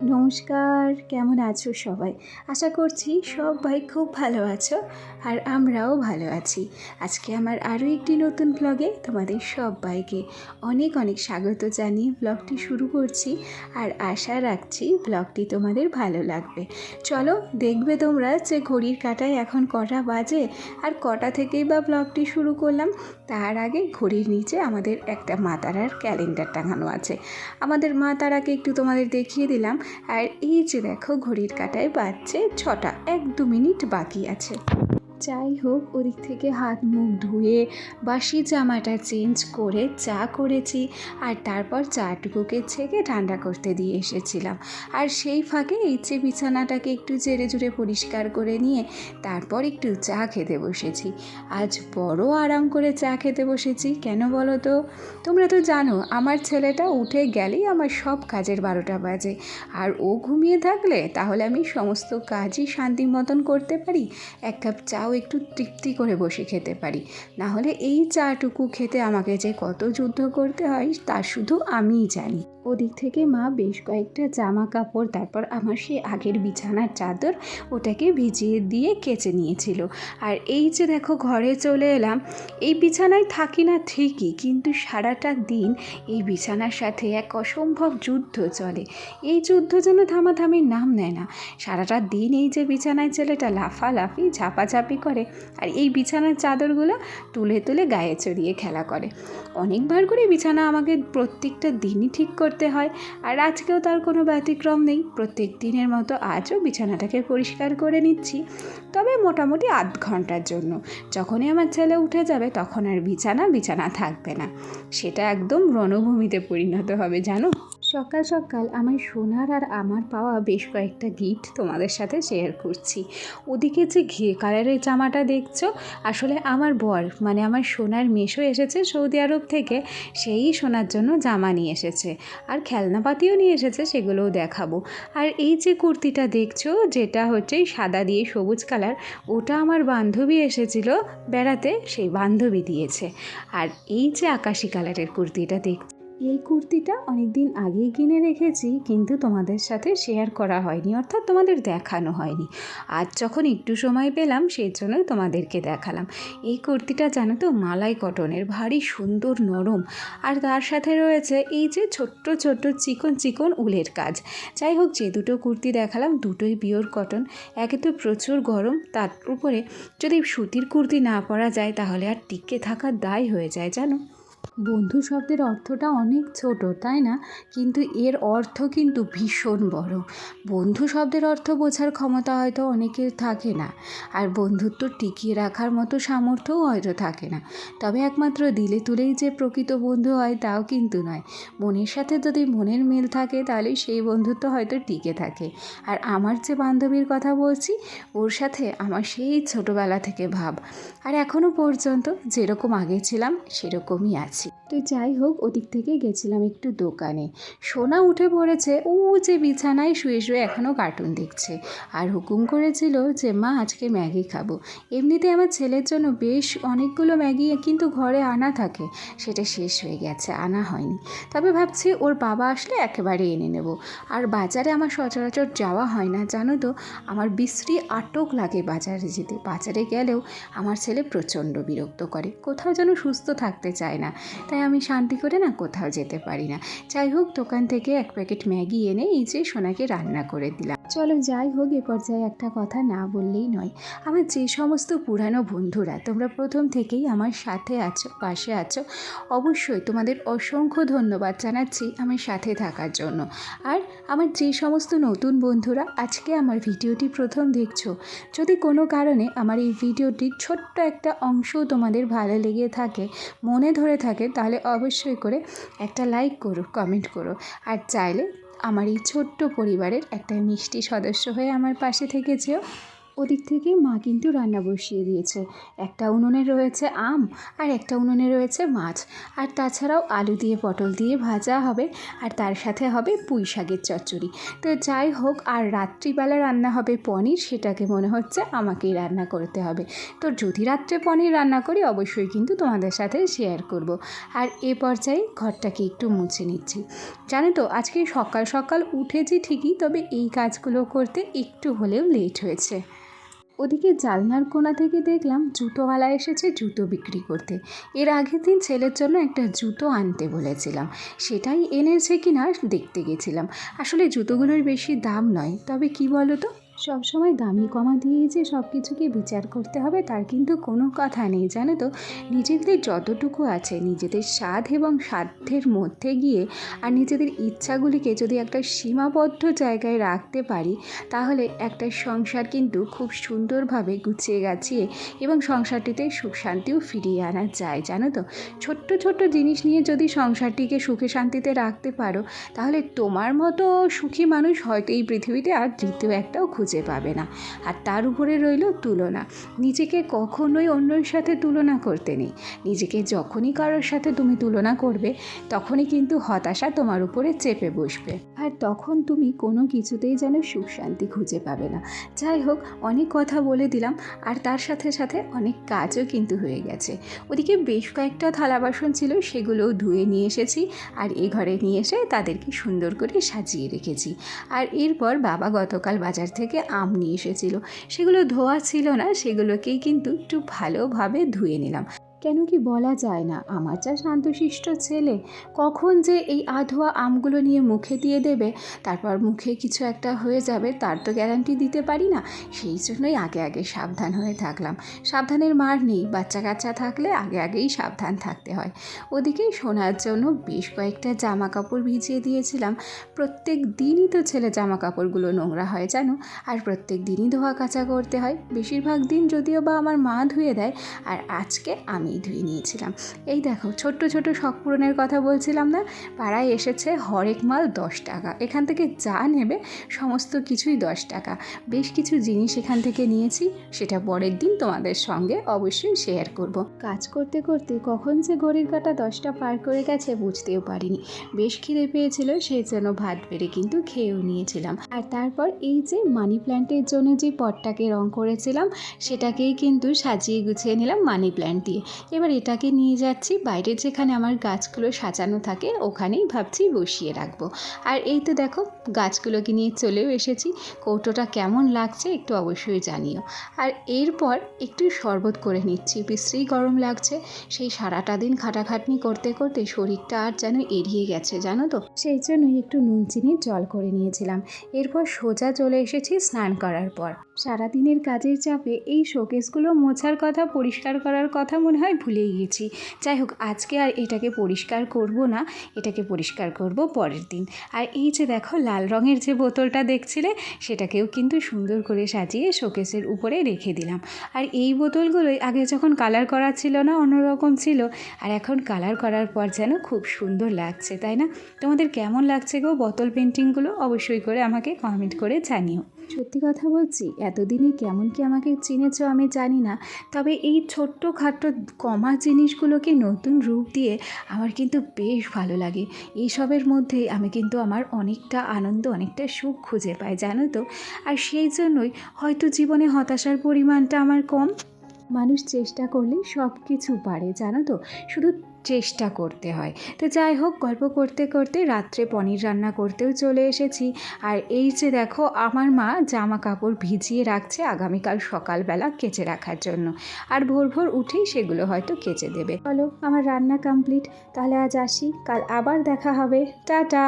নমস্কার, কেমন আছো সবাই? আশা করছি সবাই খুব ভালো আছো আর আমরাও ভালো আছি। আজকে আমার আরও একটি নতুন ব্লগে তোমাদের সবাইকে অনেক অনেক স্বাগত জানিয়ে ব্লগটি শুরু করছি আর আশা রাখছি ব্লগটি তোমাদের ভালো লাগবে। চলো দেখবে তোমরা যে ঘড়ির কাটায় এখন কটা বাজে আর কটা থেকেই বা ব্লগটি শুরু করলাম। তার আগে ঘড়ির নিচে আমাদের একটা মা তারার ক্যালেন্ডার টাঙানো আছে। আমাদের মা তারাকে একটু তোমাদের দেখিয়ে দিলাম। আর এই যে দেখো ঘড়ির কাটায় বাজছে ছটা। এক দু মিনিট বাকি আছে। যাই হোক, ওদিক থেকে হাত মুখ ধুয়ে বাসি জামাটা চেঞ্জ করে চা করেছি আর তারপর চাটুকুকে ছেঁকে ঠান্ডা করতে দিয়ে এসেছিলাম। আর সেই ফাঁকে এই যে বিছানাটাকে একটু জেরে জুড়ে পরিষ্কার করে নিয়ে তারপর একটু চা খেতে বসেছি। আজ বড় আরাম করে চা খেতে বসেছি, কেন বলো তো? তোমরা তো জানো, আমার ছেলেটা উঠে গেলেই আমার সব কাজের বারোটা বাজে। আর ও ঘুমিয়ে থাকলে তাহলে আমি সমস্ত কাজই শান্তি মতন করতে পারি। এক কাপ চাও একটু তৃপ্তি করে বসে খেতে পারি। নাহলে এই চাটুকু খেতে আমাকে যে কত যুদ্ধ করতে হয়, তা শুধু আমিই জানি। ওদিক থেকে মা বেশ কয়েকটা জামা কাপড়, তারপর আমার সেই আগের বিছানার চাদর ওটাকে ভিজিয়ে দিয়ে কেচে নিয়েছিল। আর এই যে দেখো ঘরে চলে এলাম, এই বিছানায় থাকি না ঠিকই, কিন্তু সারাটা দিন এই বিছানার সাথে এক অসম্ভব যুদ্ধ চলে। এই যুদ্ধ যেন থামাথামির নাম নেয় না। সারাটা দিন এই যে বিছানায় ছেলেটা লাফালাফি, ঝাপাঝাপি করে, আর এই বিছানার চাদরগুলো তুলে তুলে গায়ে চড়িয়ে খেলা করে। অনেকবার করে বিছানা আমাকে প্রত্যেকটা দিনই ঠিক করতে হয়। আর আজকেও তার কোনো ব্যতিক্রম নেই। প্রত্যেক দিনের মতো আজও বিছানাটাকে পরিষ্কার করে নিচ্ছি। তবে মোটামুটি আধ ঘণ্টার জন্য। যখনই আমার ছেলে উঠে যাবে, তখন আর বিছানা বিছানা থাকবে না। সেটা একদম রণভূমিতে পরিণত হবে, জানো? সকাল সকাল আমার সোনার আর আমার পাওয়া বেশ কয়েকটা গিফট তোমাদের সাথে শেয়ার করছি। ওদিকে যে ঘিয়ে কালারের জামাটা দেখছ, আসলে আমার বর মানে আমার সোনার মেশো এসেছে সৌদি আরব থেকে, সেই সোনার জন্য জামা নিয়ে এসেছে। আর খেলনাপাতিও নিয়ে এসেছে, সেগুলোও দেখাবো। আর এই যে কুর্তিটা দেখছ, যেটা হচ্ছে সাদা দিয়ে সবুজ কালার ওটা আমার বান্ধবী এসেছিল বেড়াতে, সেই বান্ধবী দিয়েছে। আর এই যে আকাশি কালারের কুর্তিটা দেখ এই কুর্তিটা অনেক দিন আগেই কিনে রেখেছি, কিন্তু তোমাদের সাথে শেয়ার করা হয়নি, অর্থাৎ তোমাদের দেখানো হয়নি। আজ যখন একটু সময় পেলাম, সেই জন্যই তোমাদেরকে দেখালাম। এই কুর্তিটা জানো তো, মালাই কটনের ভারী, সুন্দর, নরম। আর তার সাথে রয়েছে এই যে ছোট্ট ছোট্ট, চিকন চিকন উলের কাজ। যাই হোক, যে দুটো কুর্তি দেখালাম, দুটোই পিওর কটন একে তো প্রচুর গরম, তার উপরে যদি সুতির কুর্তি না পরা যায়, তাহলে আর টিকে থাকার দায় হয়ে যায়, জানো? বন্ধু শব্দের অর্থটা অনেক ছোট, তাই না? কিন্তু এর অর্থ কিন্তু ভীষণ বড়। বন্ধু শব্দের অর্থ বোঝার ক্ষমতা হয়তো অনেকের থাকে না, আর বন্ধুত্ব টিকিয়ে রাখার মতো সামর্থ্যও হয়তো থাকে না। তবে একমাত্র দিলে তুলেই যে প্রকৃত বন্ধু হয় তাও কিন্তু নয়। মনের সাথে যদি মনের মিল থাকে তাহলে সেই বন্ধুত্ব হয়তো টিকে থাকে। আর আমার যে বান্ধবীর কথা বলছি, ওর সাথে আমার সেই ছোটোবেলা থেকে ভাব। আর এখনও পর্যন্ত যেরকম আগে ছিলাম, সেরকমই আছি। তো যাই হোক, ওদিক থেকে গেছিলাম একটু দোকানে। সোনা উঠে পড়েছে, ও যে বিছানায় শুয়ে শুয়ে এখনও কার্টুন দেখছে। আর হুকুম করেছিল যে, মা, আজকে ম্যাগি খাব। এমনিতে আমার ছেলের জন্য বেশ অনেকগুলো ম্যাগি কিন্তু ঘরে আনা থাকে। সেটা শেষ হয়ে গেছে, আনা হয়নি। তবে ভাবছি ওর বাবা আসলে একেবারে এনে নেব। আর বাজারে আমার সচরাচর যাওয়া হয় না, জানো তো? আমার বিশ্রী আটক লাগে বাজারে যেতে। বাজারে গেলেও আমার ছেলে প্রচণ্ড বিরক্ত করে। কোথাও যেন সুস্থ থাকতে চায় না। তাই আমি শান্তি করে না কোথাও যেতে পারি না। যাই হোক, দোকান থেকে এক প্যাকেট ম্যাগি এনে এই যে সোনাকে রান্না করে দিলাম। চলো যাই হোক, এ পর্যায়ে একটা কথা না বললেই নয়। আমার যে সমস্ত পুরানো বন্ধুরা, তোমরা প্রথম থেকেই আমার সাথে আছো, পাশে আছো। অবশ্যই তোমাদের অসংখ্য ধন্যবাদ জানাচ্ছি আমার সাথে থাকার জন্য। আর আমার যে সমস্ত নতুন বন্ধুরা, আজকে আমার ভিডিওটি প্রথম দেখছ, যদি কোনো কারণে আমার এই ভিডিওটির ছোট্ট একটা অংশও তোমাদের ভালো লেগে থাকে, মনে ধরে থাকে তাহলে অবশ্যই করে একটা লাইক করো কমেন্ট করো। আর চাইলে আমার এই ছোট্ট পরিবারের একটা মিষ্টি সদস্য হয়ে আমার পাশে থেকে যেও। ওদিক থেকে মা কিন্তু রান্না বসিয়ে দিয়েছে। একটা উনুনে রয়েছে আম আর একটা উনুনে রয়েছে মাছ। আর তাছাড়াও আলু দিয়ে, পটল দিয়ে ভাজা হবে আর তার সাথে হবে পুঁই শাকের চচ্চড়ি। তো যাই হোক, আর রাত্রিবেলা রান্না হবে পনির, সেটাকে মনে হচ্ছে আমাকেই রান্না করতে হবে। তো যদি রাত্রে পনির রান্না করি, অবশ্যই কিন্তু তোমাদের সাথে শেয়ার করব। আর এ পর্যায়ে ঘরটাকে একটু মুছে নিচ্ছি। জানো তো, আজকে সকাল সকাল উঠেছি ঠিকই, তবে এই কাজগুলো করতে একটু হলেও লেট হয়েছে। ওদিকে জালনার কোণা থেকে দেখলাম জুতোওয়ালা এসেছে জুতো বিক্রি করতে। এর আগের দিন ছেলের জন্য একটা জুতো আনতে বলেছিলাম। সেটাই এনেছে কি না দেখতে গেছিলাম। আসলে জুতোগুলোর বেশি দাম নয়, তবে কি বলো তো সবসময় দামি কমা দিয়ে যে সব কিছুকে বিচার করতে হবে তার কিন্তু কোনো কথা নেই, জানো তো? নিজেদের যতটুকু আছে, নিজেদের স্বাদ এবং সাধ্যের মধ্যে গিয়ে আর নিজেদের ইচ্ছাগুলিকে যদি একটা সীমাবদ্ধ জায়গায় রাখতে পারি, তাহলে একটা সংসার কিন্তু খুব সুন্দরভাবে গুছিয়ে গাছিয়ে এবং সংসারটিতে সুখ শান্তিও ফিরিয়ে আনা যায়, জানো তো? ছোট্ট ছোট্ট জিনিস নিয়ে যদি সংসারটিকে সুখে শান্তিতে রাখতে পারো, তাহলে তোমার মতো সুখী মানুষ হয়তো এই পৃথিবীতে আর দ্বিতীয় একটাও খুঁজে পাবে না। আর তার উপরে রইল তুলনা। নিজেকে কখনোই অন্যের সাথে তুলনা করতে নেই। নিজেকে যখনই কারোর সাথে তুমি তুলনা করবে, তখনই কিন্তু হতাশা তোমার উপরে চেপে বসবে। আর তখন তুমি কোনো কিছুতেই যেন সুখ শান্তি খুঁজে পাবে না। যাই হোক, অনেক কথা বলে দিলাম। আর তার সাথে সাথে অনেক কাজও কিন্তু হয়ে গেছে। ওদিকে বেশ কয়েকটা থালা বাসন ছিল, সেগুলোও ধুয়ে নিয়ে এসেছি। আর এ ঘরে নিয়ে এসে তাদেরকে সুন্দর করে সাজিয়ে রেখেছি। আর এরপর বাবা গতকাল বাজার থেকে আম নিয়ে এসেছিল। সেগুলো ধোয়া ছিল না সেগুলোকেই কিন্তু একটু ভালোভাবে ধুয়ে নিলাম। কেন কি বলা যায় না? আমার যা শান্তশিষ্ট ছেলে, কখন যে এই আধোয়া আমগুলো নিয়ে মুখে দিয়ে দেবে, তারপর মুখে কিছু একটা হয়ে যাবে, তার তো গ্যারান্টি দিতে পারি না। সেই জন্যই আগে আগে সাবধান হয়ে থাকলাম। সাবধানের মার নেই বাচ্চা কাচ্চা থাকলে আগে আগেই সাবধান থাকতে হয়। ওদিকে শোনার জন্য বেশ কয়েকটা জামা কাপড় ভিজিয়ে দিয়েছিলাম। প্রত্যেক দিনই তো ছেলে জামা কাপড়গুলো নোংরা হয়, জানো? আর প্রত্যেক দিনই ধোয়া কাচা করতে হয়। বেশিরভাগ দিন যদিও বা আমার মা ধুয়ে দেয়, আর আজকে আমি ধুয়ে নিয়েছিলাম। এই দেখো, ছোট্ট ছোট শখ পূরণের কথা বলছিলাম না, পাড়ায় এসেছে হরেক মাল দশ টাকা। এখান থেকে যা নেবে সমস্ত কিছুই দশ টাকা। বেশ কিছু জিনিস এখান থেকে নিয়েছি, সেটা পরের দিন তোমাদের সঙ্গে অবশ্যই শেয়ার করব। কাজ করতে করতে কখন যে ঘড়ির কাটা দশটা পার করে গেছে বুঝতেও পারিনি। বেশ খিদে পেয়েছিল, সেই জন্য ভাত বেড়ে কিন্তু খেয়েও নিয়েছিলাম। আর তারপর এই যে মানি প্ল্যান্টের জন্য যে পটটাকে রং করেছিলাম, সেটাকেই কিন্তু সাজিয়ে গুছিয়ে নিলাম মানি প্ল্যান্ট দিয়ে। এবার এটাকে নিয়ে যাচ্ছি। বাইরে যেখানে আমার গাছগুলো সাজানো থাকে, ওখানেই ভাবছি বসিয়ে রাখব। আর এই তো দেখো, গাছগুলোকে নিয়ে চলেও এসেছি। কৌটোটা কেমন লাগছে একটু অবশ্যই জানিও। আর এরপর একটু শরবত করে নিচ্ছি। বিশ্রী গরম লাগছে। সেই সারাটা দিন খাটাখাটনি করতে করতে শরীরটা আর যেন এড়িয়ে গেছে, জানো তো? সেই জন্যই একটু নুন চিনির জল করে নিয়েছিলাম। এরপর সোজা চলে এসেছি স্নান করার পর। সারাদিনের কাজের চাপে এই শোকেসগুলো মোছার কথা, পরিষ্কার করার কথা মনে হয় ভুলেই গেছি। যাই হোক, আজকে আর এটাকে পরিষ্কার করব না, এটাকে পরিষ্কার করব পরের দিন। আর এই যে দেখো, লাল রঙের যে বোতলটা দেখছিলে, সেটাকেও কিন্তু সুন্দর করে সাজিয়ে শোকেসের উপরে রেখে দিলাম। আর এই বোতলগুলোই আগে যখন কালার করা ছিল না, অন্যরকম ছিল, আর এখন কালার করার পর যেন খুব সুন্দর লাগছে, তাই না? তোমাদের কেমন লাগছে গো বোতল পেন্টিংগুলো? অবশ্যই করে আমাকে কমেন্ট করে জানিও। সত্যি কথা বলছি, এতদিনে কেমন কি আমাকে চিনেছ আমি জানি না, তবে এই ছোট্ট খাট্ট কমা জিনিসগুলোকে নতুন রূপ দিয়ে আমার কিন্তু বেশ ভালো লাগে। এইসবের মধ্যে আমি কিন্তু আমার অনেকটা আনন্দ, অনেকটা সুখ খুঁজে পাই, জানো তো? আর সেই জন্যই হয়তো জীবনে হতাশার পরিমাণটা আমার কম। মানুষ চেষ্টা করলে সব কিছু পারে, জানো তো? শুধু চেষ্টা করতে হয়। তো যাই হোক, গল্প করতে করতে রাত্রে পনির রান্না করতেও চলে এসেছি। আর এই যে দেখো, আমার মা জামা কাপড় ভিজিয়ে রাখছে আগামীকাল সকালবেলা কেচে রাখার জন্য। আর ভোর ভোর উঠেই সেগুলো হয়তো কেচে দেবে। বলো আমার রান্না কমপ্লিট তাহলে আজ আসি। কাল আবার দেখা হবে। টাটা!